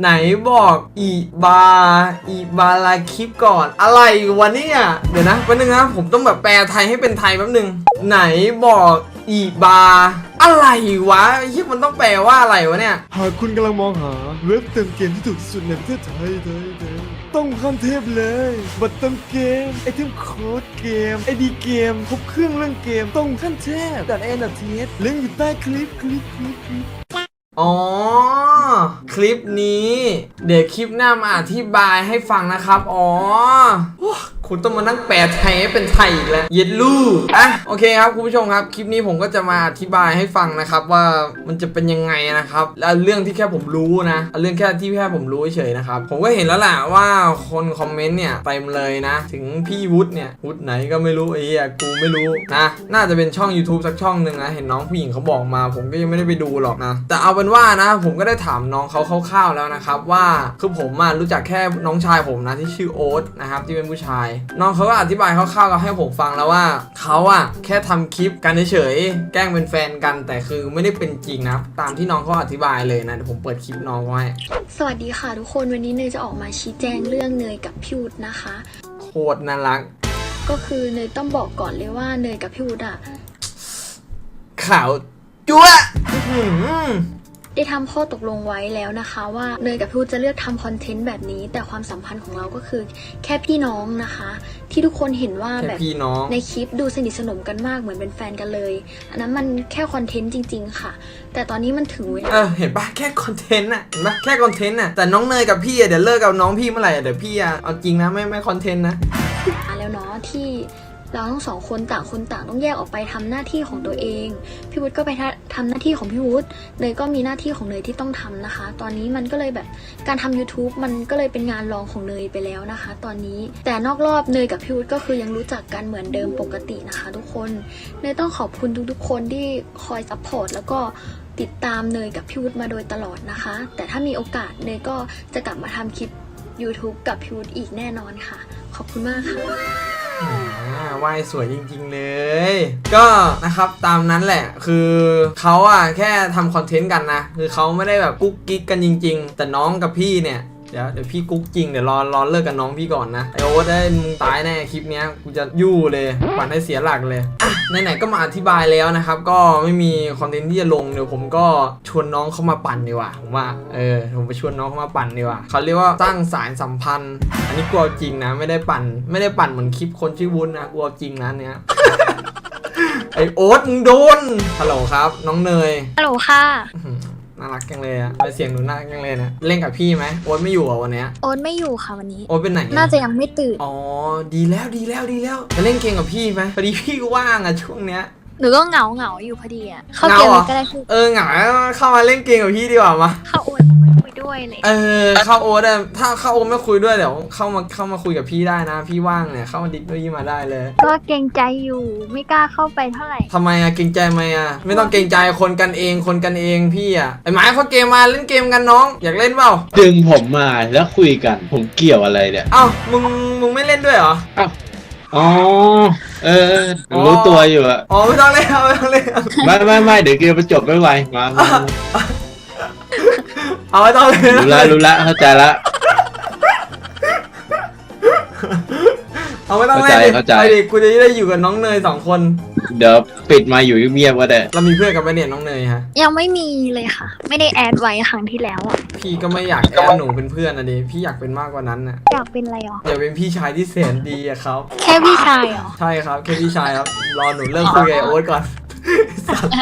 ไหนบอกอีบาอีบาลาคลิปก่อนอะไรวะเนี่ยเดี๋ยวนะแป๊บนึงนะผมต้องแบบแปลไทยให้เป็นไทยแป๊บนึง ไหนบอกอีบา อะไรวะไอ้เหี้ยมันต้องแปลว่าอะไรวะเนี่ย หากคุณกำลังมองหาเว็บเติมเกมที่ถูกที่สุดในประเทศไทยไทยไทยต้องขั้นเทพเลย บัตรเติมเกม ไอเทมโค้ดเกม ไอดีเกม ครบเครื่องเรื่องเกม ต้องขั้นเทพดัดแอนดัดเทสลิงก์อยู่ใต้คลิปคลิปคลิปคลิปอ๋อ คลิปนี้ เดี๋ยวคลิปหน้ามาอธิบายให้ฟังนะครับ อ๋อคุณต้องมานั่งแปลไทยให้เป็นไทยอีกแล้วเย็ดลูกอะโอเคครับคุณผู้ชมครับ คลิปนี้ผมก็จะมาอธิบายให้ฟังนะครับว่ามันจะเป็นยังไงนะครับและเรื่องที่แค่ผมรู้นะเรื่องแค่ที่แค่ผมรู้เฉยนะครับผมก็เห็นแล้วแหละว่าคนคอมเมนต์เนี่ยเต็มเลยนะ ถึงพี่วุฒิเนี่ยวุฒิไหนก็ไม่รู้ไอ้เหี้ยกูไม่รู้นะน่าจะเป็นช่อง YouTube สักช่องหนึ่งนะเห็นน้องผู้หญิงเขาบอกมา ผมก็ยังไม่ได้ไปดูหรอกนะแต่เอาเป็นว่านะ ผมก็ได้ถามน้องเขาคร่าวๆแล้วนะครับว่าคือผมอะรู้จักแค่น้องชายผมนะที่ชื่อโอ๊ตนะครับที่เป็นผู้ชายน้องเขาก็อธิบายคร่าวๆกับให้ผมฟังแล้วว่าเขาอะแค่ทำคลิปกันเฉยๆแกล้งเป็นแฟนกันแต่คือไม่ได้เป็นจริงนะตามที่น้องเขาอธิบายเลยนะเดี๋ยวผมเปิดคลิปน้องไว้สวัสดีค่ะทุกคนวันนี้เนยจะออกมาชี้แจงเรื่องเนยกับพี่วุฒินะคะโคตรน่ารัก ก็คือเนยต้องบอกก่อนเลยว่าเนยกับพี่วุฒิอะข่าวจั๊วอื้อหือ ได้ทำข้อตกลงไว้แล้วนะคะ ว่าเนยกับพี่วุฒิจะเลือกทำคอนเทนต์แบบนี้ แต่ความสัมพันธ์ของเราก็คือ แค่พี่น้องนะคะ ที่ทุกคนเห็นว่าแค่แบบพี่น้องในคลิปดูสนิทสนมกันมากเหมือนเป็นแฟนกันเลยอันนั้นมันแค่คอนเทนต์จริง ๆ ค่ะ แต่ตอนนี้มันถึงเวลาเออเห็นปะแค่คอนเทนต์อะเห็นปะแค่คอนเทนต์อะแต่น้องเนยกับพี่อะเดี๋ยวเลิกกับน้องพี่เมื่อไหร่อะเดี๋ยวพี่อะเอาจริงนะไม่ไม่คอนเทนต์นะแล้วเนาะที่ เราทั้งสองคนต่างคนต่างต้องแยกออกไปทำหน้าที่ของตัวเอง พี่วุฒิก็ไปทำหน้าที่ของพี่วุฒิเนยก็มีหน้าที่ของเนยที่ต้องทำนะคะ ตอนนี้มันก็เลยแบบการทำ YouTube มันก็เลยเป็นงานรองของเนยไปแล้วนะคะ ตอนนี้แต่นอกรอบเนยกับพี่วุฒิก็คือยังรู้จักกันเหมือนเดิมปกตินะคะ ทุกคนเนยต้องขอบคุณทุกๆคนที่คอยซัพพอร์ตแล้วก็ติดตามเนยกับพี่วุฒิมาโดยตลอดนะคะ แต่ถ้ามีโอกาสเนยก็จะกลับมาทำคลิป YouTube กับพี่วุฒิอีกแน่นอนค่ะ ขอบคุณมากค่ะ ว่ายสวยจริง ๆ เลย ก็นะครับตามนั้นแหละ คือเขาอะแค่ทำคอนเทนต์กันนะ คือเขาไม่ได้แบบกุ๊กกิ๊กกันจริง ๆ แต่น้องกับพี่เนี่ย เดี๋ยวเดี๋ยวพี่กุ๊กจริงเดี๋ยวรอรอเลิกกับน้องพี่ก่อนนะไอโอ๊ตได้มึงตายแน่คลิปเนี้ยกูจะยู่เลยปั่นให้เสียหลักเลยอะไหนๆก็มาอธิบายแล้วนะครับ ก็ไม่มีคอนเทนต์ที่จะลงเดี๋ยวผมก็ชวนน้องเข้ามาปั่นดีกว่าผมว่าเออผมไปชวนน้องเข้ามาปั่นดีกว่าเขาเรียกว่าสร้างสายสัมพันธ์ อันนี้กลัวจริงนะ ไม่ได้ปั่น ไม่ได้ปั่นเหมือนคลิปคนชื่อวุ้นนะกลัวจริงนะอันเนี้ยไอโอ๊ตมึงโดนฮัลโหลครับ น้องเนยฮัลโหลค่ะอื้อหือ น่ารักจังเลยอะไปเสียงหนูน่ารักจังเลยนะ เล่นกับพี่ไหมโอ๊ตไม่อยู่อะวันเนี้ยโอ๊ตไม่อยู่ค่ะวันนี้ โอ๊ตเป็นไหนน่าจะยังไม่ตื่น อ๋อ ดีแล้วดีแล้วดีแล้วจะเล่นเกมกับพี่ไหมพอดีพี่ว่างอะช่วงเนี้ยหนูก็เหงาเหงาอยู่พอดีอะเข้าเหงาเกมเหรอก็ได้คือเออเหงาเข้ามาเล่นเกมกับพี่ดีกว่ามาเข้าโอ๊ตไม่คุย ด้วยเลยเออเข้าโอ๊ตอะถ้าเข้าโอ๊ตไม่คุยด้วยเดี๋ยวเข้ามาเข้ามาคุยกับพี่ได้นะ พี่ว่างเนี่ยเข้ามาดิสด้วยมาได้เลยก็เกรงใจอยู่ไม่กล้าเข้าไปเท่าไหร่ ทำไมอะเกรงใจไหมอะไม่ต้องเกรงใจคนกันเองคนกันเองพี่อะไอหมายเขาเกมมาเล่นเกมกันน้อง อยากเล่นเปล่าดึงผมมาแล้วคุยกัน ผมเกี่ยวอะไรเนี่ยเอ้ามึงมึงไม่เล่นด้วยเหรออ๋อเออรู้ตัวอยู่อะอ๋อไม่ต้องเล่นไม่ต้องเล่น ไม่ไม่ไม่เดี๋ยวเกมมันจบไม่ไหวมามามา เอาไม่ต้องเล่นรู้ละรู้ละเข้าใจละ เอาไม่ต้องเล่นดิเข้าใจ ไปดิกูจะได้อยู่กับน้องเนยสองคน เดี๋ยวปิดมาอยู่เงียบๆก็ได้เรามีเพื่อนกันไปเนี่ยน้องเนยฮะ ยังไม่มีเลยค่ะ ไม่ได้แอดไว้ครั้งที่แล้วอะพี่ก็ไม่อยากแอดหนูเป็นเพื่อนนะดิพี่อยากเป็นมากกว่านั้นน่ะอยากเป็นอะไรอะอยากเป็นพี่ชายที่แสนดีอะครับ แค่พี่ชายเหรอ ใช่ครับแค่พี่ชายครับ รอหนูเลิกคุยกับไอ้โอ๊ตก่อนสัตว์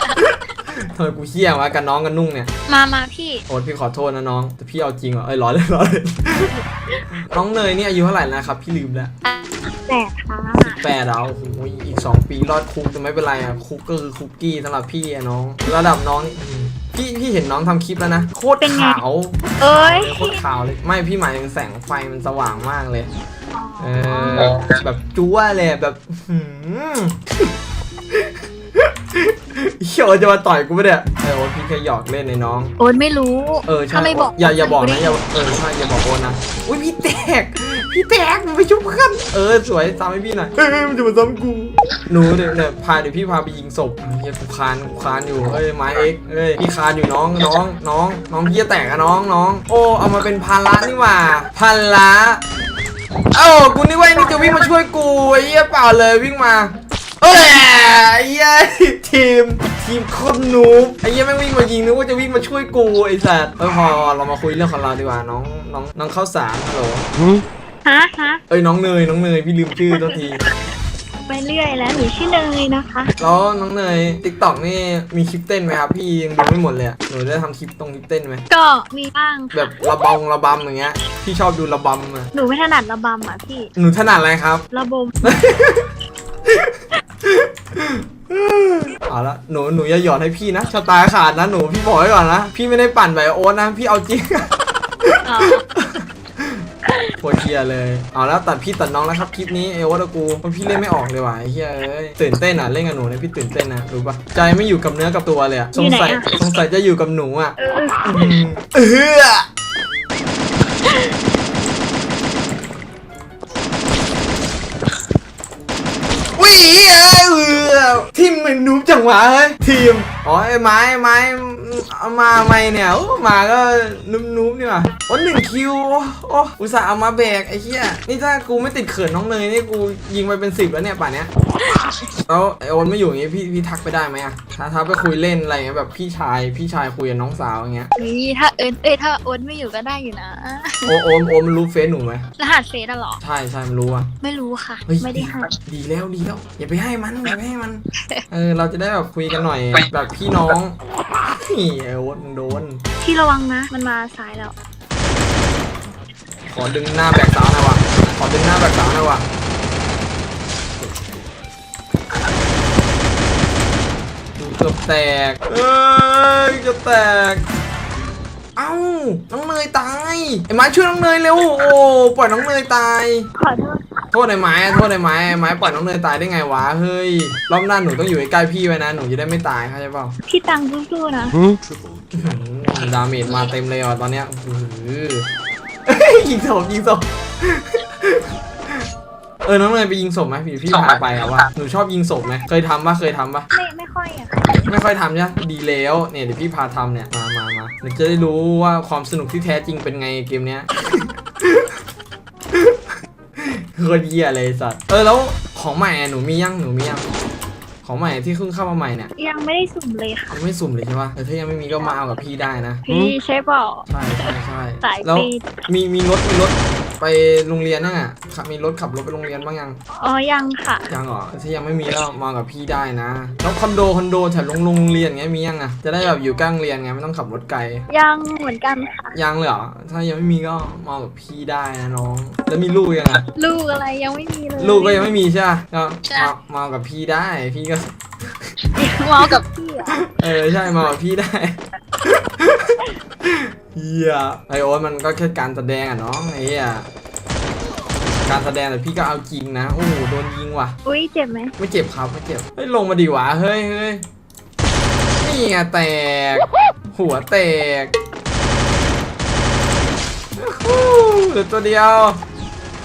ทำไมกูเชี่ยวะกับน้องกันนุ่งเนี่ย มามาพี่ โอ๊ตพี่ขอโทษนะน้อง แต่พี่เอาจริงเหรอ เอ้ยร้อนเลยร้อนเลย น้องเนยนี่อายุเท่าไหร่แล้วนะครับ พี่ลืมแล้วแต่ค่ะแปดแล้วโอ้โหอีกสองปีรอดคุกแต่ไม่เป็นไรอะ คุกก็คือคุกกี้สำหรับพี่อะน้อง ระดับน้องนี่อื้อหือพี่พี่เห็นน้องทำคลิปแล้วนะ โคตรขาว เอ้ย โคตรขาวเลย ไม่พี่หมายถึงแสงไฟมันสว่างมากเลย เออแบบจั๊วเลยแบบอื้อหือ เฮียโอ๊ตจะมาต่อยกูปะเนี่ยไอโอ๊ตพี่แค่หยอกเล่นในน้อง โอ๊ตไม่รู้เออใช่ถ้าไม่บอกอย่าอย่าบอกนะอย่าเออใช่อย่าบอกโอนนะอุ้ยพี่แตกพี่แตกมันไปชุบเพื่อนเออสวยตามให้พี่หน่อยเฮ้ยมันจะมาซ้ำกูหนูเดี๋ยวเดี๋ยวพาเดี๋ยวพี่พาไปยิงศพเฮียกูคานกูคานอยู่เฮ้ยไม้เอ็กเฮ้ยพี่คานอยู่น้องน้องน้องน้องพี่จะแตกอะน้องน้อง โอ้เอามาเป็นภาระนี่หว่าภาระเอ้ากูนึกว่าไอ้นี่จะวิ่งมาช่วยกูไอ้เหี้ยเปล่าเลยวิ่งมา เอ้ยไอ้เหี้ยทีมทีมโคนนูบไอ้เหี้ยแม่งวิ่งมายิงนึกว่าจะวิ่งมาช่วยกูไอ้สัตว์เออพอเรามาคุยเรื่องของเราดีกว่าน้องน้องน้องข้าวสารฮัลโหลฮะฮะเอ้ยน้องเนยน้องเนยพี่ลืมชื่อตัวทีไปเรื่อยแล้วหนูชื่อเนยนะคะ แล้วน้องเนยติ๊กต็อกนี่มีคลิปเต้นไหมครับพี่ยังดูไม่หมดเลยอะหนูได้ทำคลิปตรงคลิปเต้นไหมก็มีบ้างแบบระบองระบำอย่างเงี้ยพี่ชอบดูระบำอะหนูไม่ถนัดระบำอะพี่หนูถนัดอะไรครับ ระบม เอาละหนูหนูอย่าหยอดให้พี่นะชะตาขาดนะหนูพี่บอกไว้ก่อนนะพี่ไม่ได้ปั่นแบบโอ๊ตนะพี่เอาจริง อ๋อโคตรเฮียเลย เอาแล้วตัดพี่ตัดน้องแล้วครับคลิปนี้เอวตะกูมันพี่เล่นไม่ออกเลยว่ะไอ้เฮียเอ้ยตื่นเต้นอะเล่นกับหนูเนี่ยพี่ตื่นเต้นนะรู้ปะใจไม่อยู่กับเนื้อกับตัวเลยอะสงสัยสงสัยจะอยู่กับหนูอะเอออืมเออวิ่งเอ้ยเออทีม มันนูบจังหวะเฮ้ยทีมอ๋อไอ้ไม้ไม้เอามาทำไมเนี่ยโอ้มาก็นุ่มๆนี่ว่ะโอ้หนึ่งคิวโอ้โอ้อุตส่าห์เอามาแบกไอ้เหี้ยนี่ถ้ากูไม่ติดเขินน้องเนยนี่กูยิงไปเป็นสิบแล้วเนี่ยป่านเนี้ยแล้วไอโอนไม่อยู่อย่างงี้พี่พี่ทักไปได้ไหมอะถ้าทักไปคุยเล่นอะไรเงี้ยแบบพี่ชายพี่ชายคุยกับน้องสาวอย่างเงี้ยนี่ถ้าเอิญเอ้ยถ้าโอ๊ตไม่อยู่ก็ได้อยู่นะโอโอมโอมมันรู้เฟซหนูไหมรหัสเฟซอะเหรอใช่ใช่มันรู้อะไม่รู้ค่ะเฮ้ยไม่ได้ให้ดีแล้วดีแล้วอย่าไปให้มันอย่าไปให้มันเออเราจะได้แบบคุยกันหน่อยแบบพี่น้องนี่ไอ้โอ๊ตมึงโดน พี่ระวังนะ มันมาซ้ายแล้ว ขอดึงหน้าแบกสาวหน่อยวะขอดึงหน้าแบกสาวหน่อยวะดูเกือบแตก เอ้ยจะแตก เอ้าน้องเนยตายไอ้ไม้ช่วยน้องเนยเร็วโอ้ปล่อยน้องเนยตาย ขอโทษ โทษไอ้ไม้โทษไอ้ไม้ไอ้ไม้ปล่อยน้องเนยตายได้ไงวะเฮ้ยรอบหน้าหนูต้องอยู่ใกล้ๆพี่ไว้นะหนูจะได้ไม่ตายเข้าใจเปล่าพี่ตังสู้ๆนะอื้อหือดาเมจมาเต็มเลยอะตอนเนี้ยอื้อหือเอ้ยยิงศพยิงศพเออน้องเนยไปยิงศพไหมพี่พี่พาไปอะว่าหนูชอบยิงศพไหมเคยทำปะเคยทำปะ ไม่ไม่ค่อยอะไม่ค่อยทำใช่ไหมดีแล้วเนี่ยเดี๋ยวพี่พาทำเนี่ย มามามาเดี๋ยวจะได้รู้ว่าความสนุกที่แท้จริงเป็นไงเกมเนี้ย โคตรเยี่ยเลยไอ้สัตว์เออแล้วของใหม่อะหนูมียังหนูมียังของใหม่ที่เพิ่งเข้ามาใหม่เนี่ยยังไม่ได้สุ่มเลยค่ะ ยังไม่สุ่มเลยใช่ปะแต่ถ้ายังไม่มีก็มาเอากับพี่ได้นะพี่ใช่เปล่าใช่ใช่ใช่สายแล้วปีดมีมีรถมีรถ ไปโรงเรียนยังอะขับมีรถขับรถไปโรงเรียนบ้างยังอ๋อยังค่ะ ยังเหรอถ้ายังไม่มีก็มากับพี่ได้นะ แล้วคอนโดคอนโดแถวโรงโรงเรียนเงี้ยมียังอะจะได้แบบอยู่ใกล้โรงเรียนไงไม่ต้องขับรถไกล ยังเหมือนกันค่ะ ยังเลยเหรอถ้ายังไม่มีก็มากับพี่ได้นะน้อง แล้วมีลูกยังอะลูกอะไรยังไม่มีเลยลูกก็ยังไม่มีใช่ปะก็ใช่มามากับพี่ได้พี่ก็ เมากับพี่อะเออใช่มากับพี่ได้ เฮียไอโอ๊ตมันก็แค่การแสดงอะน้องไอ้เฮียการแสดงแต่พี่ก็เอาจริงนะโอ้โหโดนยิงว่ะ อุ้ยเจ็บไหมไม่เจ็บครับไม่เจ็บเฮ้ยลงมาดีวะเฮ้ยเฮ้ยนี่ไงแตก หัวแตกฮู้เหลือตัวเดียว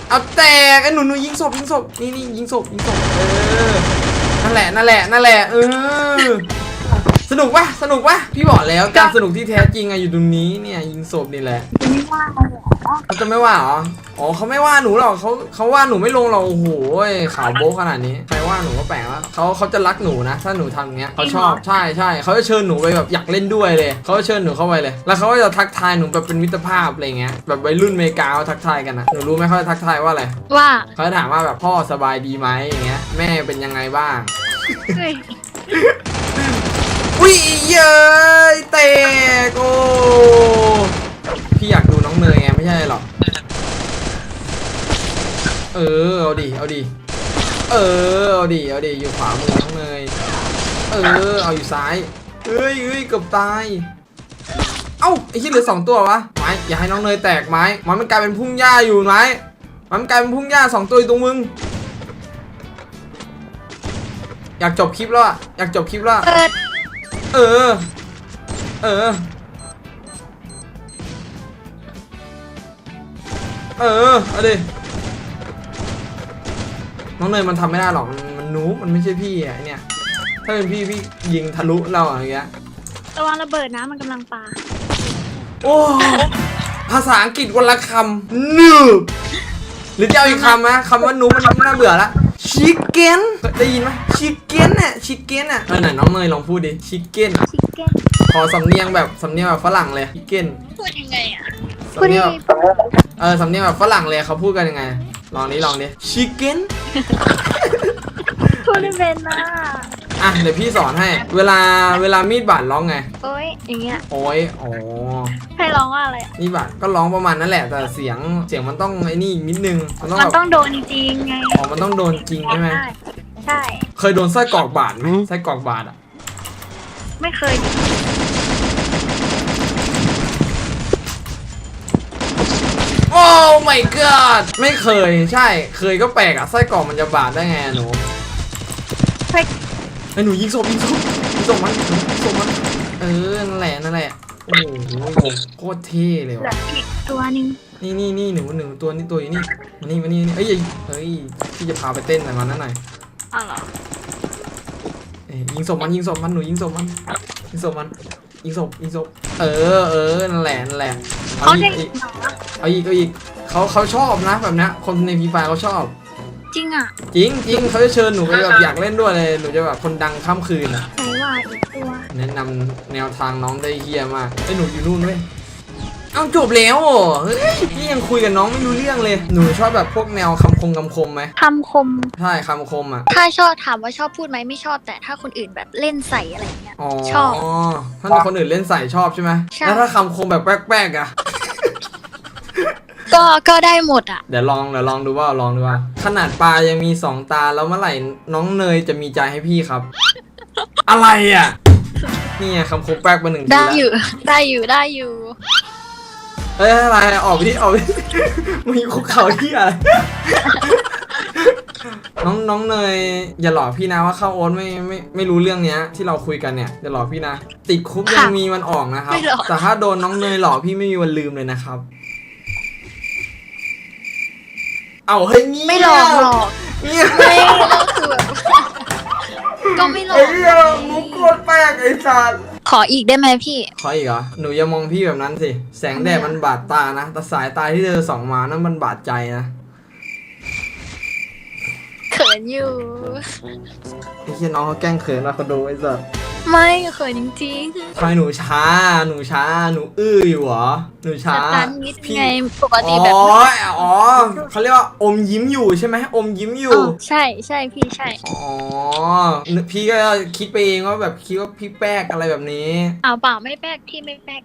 เอาแตกไอ้หนูหนูยิงศพยิงศพนี่นี่ยิงศพยิงศพเออ นั่นแหละนั่นแหละนั่นแหละเออ สนุกปะสนุกปะพี่บอกแล้วการสนุกที่แท้จริงอะอยู่ตรงนี้เนี่ยยิงศพนี่แหละไม่ว่าเลยเหรอเขาจะไม่ว่าเหรออ๋อเขาไม่ว่าหนูหรอกเขาเขาว่าหนูไม่ลงหรอกโอ้โหข่าวโบ๊ะขนาดนี้ใครว่าหนูก็แปลกแล้วเขาเขาจะรักหนูนะ ถ้าหนูทำอย่างเงี้ยเขาชอบใช่ใช่เขาจะเชิญหนูไปแบบอยากเล่นด้วยเลยเขาจะเชิญหนูเข้าไปเลย แล้วเขาก็จะทักทายหนูแบบเป็นมิตรภาพอะไรเงี้ยแบบวัยรุ่นอเมริกาเขาทักทายกันนะหนูรู้ไหมเขาจะทักทายว่าอะไรว่าเขาจะถามว่าแบบพ่อสบายดีไหมอย่างเงี้ยแม่เป็นยังไงบ้าง เฮ้ย อุ้ยเย้ยเตกโอ้พี่อยากดูน้องเนยไงไม่ใช่หรอกเออเอาดิเอาดิเออเอาดิเอาดิอยู่ขวามือน้องเนยเออเอาอยู่ซ้ายเอ้ยเอ้ยเกือบตายเอ้าไอ้ที่เหลือสองตัววะไม้อย่าให้น้องเนยแตกไม้ไม้มันกลายเป็นพุ่งหญ้าอยู่ไม้มันกลายเป็นพุ่งหญ้าสองตัวอยู่ตรงมึงอยากจบคลิปแล้วอะอยากจบคลิปแล้วอะ เปิด เออ เออ เออ เอาดิ น้องเนยมันทำไม่ได้หรอก มันมันนูบมันไม่ใช่พี่อะไอเนี่ย ถ้าเป็นพี่พี่ยิงทะลุเราอะอย่างเงี้ย ระวังระเบิดนะมันกำลังปาโอ้ ภาษาอังกฤษวันละคำนูบหรือจะเอาอีกคำนะคำว่านูบมันน่าเบื่อละ ชิคเก้นได้ยินไหมชิคเก้นน่ะชิคเก้นน่ะเออไหนน้องเนยลองพูดดิชิคเก้นชิคเก้นขอสำเนียงแบบสำเนียงแบบฝรั่งเลยชิคเก้นพูดยังไงอะสำเนียงแบบเออสำเนียงแบบฝรั่งเลยเขาพูดกันยังไง ลองนี้ลองดิชิคเก้นพูดไม่เป็นนะ อะเดี๋ยวพี่สอนให้ เวลาเวลามีดบาดร้องไง โอ้ยอย่างเงี้ยโอ้ยโอ้ให้ร้องว่าอะไรอะนี่บาดก็ร้องประมาณนั้นแหละ แต่เสียงเสียงมันต้องไอ้นี่นิดนึง มันต้องมันแบบต้องโดนจริงๆไงอ๋อมันต้องโดนจริงใช่ไหมใช่ใช่ เคยโดนไส้กรอกบาดไหมไส้กรอกบาดอะ ไม่เคยโอ้ my god ไม่เคย ใช่ เคยก็แปลกอะไส้กรอกมันจะบาดได้ไงอะหนูเฮ้ยไอ้หนูยิงศพยิงศพยิงศพมันยิงศพมันเออนั่นแหละนั่นแหละโอ้โหโคตรเท่เลยเหลือว่ะอีกตัวหนึงนี่นี่นี่หนูหนูตัวนี้ตัวอยู่นี่มานี่มานี่นี่เอ้ยเฮ้ยพี่จะพาไปเต้นหน่อยมานั่นหน่อยอ้าวเหรอเอ้ยยิงศพมันยิงศพมันหนูยิงศพมันยิงศพมันยิงศพยิงศพเออเออนั่นแหละนั่นแหละเอาเขาอีเด็กกอีกเหรอเอาอีกเอาอีกเขาเขาชอบนะแบบเนี้ยคนในฟีไฟเขาชอบ จริงอะจริงจริงเขาจะเชิญหนูไปแบบอยากเล่นด้วยเลยหนูจะแบบคนดังข้ามคืนอะไหนว่าอีกตัวแนะนำแนวทางน้องได้เฮียมากไอ้ยหนูอยู่นู่นเว้ยเอาจบแล้วเหรอเฮ้ยพี่ยังคุยกับน้องไม่รู้เรื่องเลย หนูชอบแบบพวกแนวคำคมคำคมไหมคำคม ใช่คำคมอะถ้าชอบถามว่าชอบพูดไหมไม่ชอบ แต่ถ้าคนอื่นแบบเล่นใส่อะไรอย่างเงี้ย อ๋อชอบถ้าคนอื่นเล่นใส่ชอบใช่ไหมใช่ แล้วถ้าคำคมแบบแป๊กๆอะ ก็ก็ได้หมดอะ เดี๋ยวลองเดี๋ยวลองดูว่าลองดูว่า ขนาดปลายังมีสองตาแล้วเมื่อไหร่น้องเนยจะมีใจให้พี่ครับ อะไรอะนี่ไงคำคมแป๊กมาหนึ่งทีได้แล้วอยู่ ได้อยู่ได้อยู่ เอ้ยอะไรออกไปที่ออกไปที่มึงอยู่คุกเข่าที่อะไรน้องน้องเนยอย่าหลอกพี่นะว่าเข้าโอ๊ตไม่ไม่ไม่รู้เรื่องเนี้ย ที่เราคุยกันเนี่ยอย่าหลอกพี่นะติดคุกยังค่ะมีวันออกนะครับ ไม่หรอก แต่ถ้าโดนน้องเนยหลอกพี่ไม่มีวันลืมเลยนะครับ เอาเฮ้ยเงียบไม่หลอกหรอกเงียบไม่ก็คือแบบ ก็ไม่หลอไอ้กเหี้ยมุกโคตรแปลกไอ้สัสขออีกได้ไหมพี่ ขออีกเหรอ หนูอย่ามองพี่แบบนั้นสิ แสงแดดมันบาดตานะ แต่สายตาที่เธอส่องมานั้นมันบาดใจนะ เขินอยู่ ไอ้เหี้ยน้องเขาแกล้งเขินนะคนดูไอ้สัส ไม่เขินจริงทำไมหนูช้า หนูช้า หนูอื้ออยู่เหรอ หนูๆช้าแต่ตันนิดพี่ไงปกติอ๋อแบบอ๋อเขาเรียกว่าอมยิ้มอยู่ใช่ไหมอมยิ้มอยู่อ๋อใช่ใช่พี่ใช่อ๋อ พี่ก็คิดไปเองว่าแบบคิดว่าพี่แป๊กอะไรแบบนี้เอาเปล่าไม่แป๊กพี่ไม่แป๊ก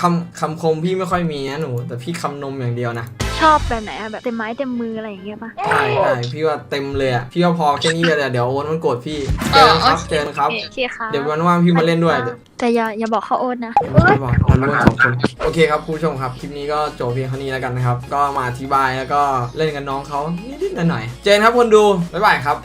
คำคำคมพี่ไม่ค่อยมีนะหนู แต่พี่คำนมอย่างเดียวนะ ชอบแบบไหนอะแบบเต็มไม้เต็มมืออะไรอย่างเงี้ยป่ะใช่ใช่พี่ว่าเต็มเลยอะพี่ว่าพอแค่นี้เลยอะเดี๋ยวโอนมันโกรธพี่เจอกันครับเจอกันครับ โอเคค่ะเดี๋ยววันว่างพี่มาเล่นด้วยเดี๋ยวแต่อย่าอย่าบอกเขาโอ๊ตนะ ไม่บอกเรารู้กันสองคนโอเคครับคุณผู้ชมครับ คลิปนี้ก็จบเพียงเท่านี้แล้วกันนะครับ ก็มาอธิบายแล้วก็เล่นกับน้องเขานิดๆหน่อยๆเจนครับคนดู บ๊ายบายครับ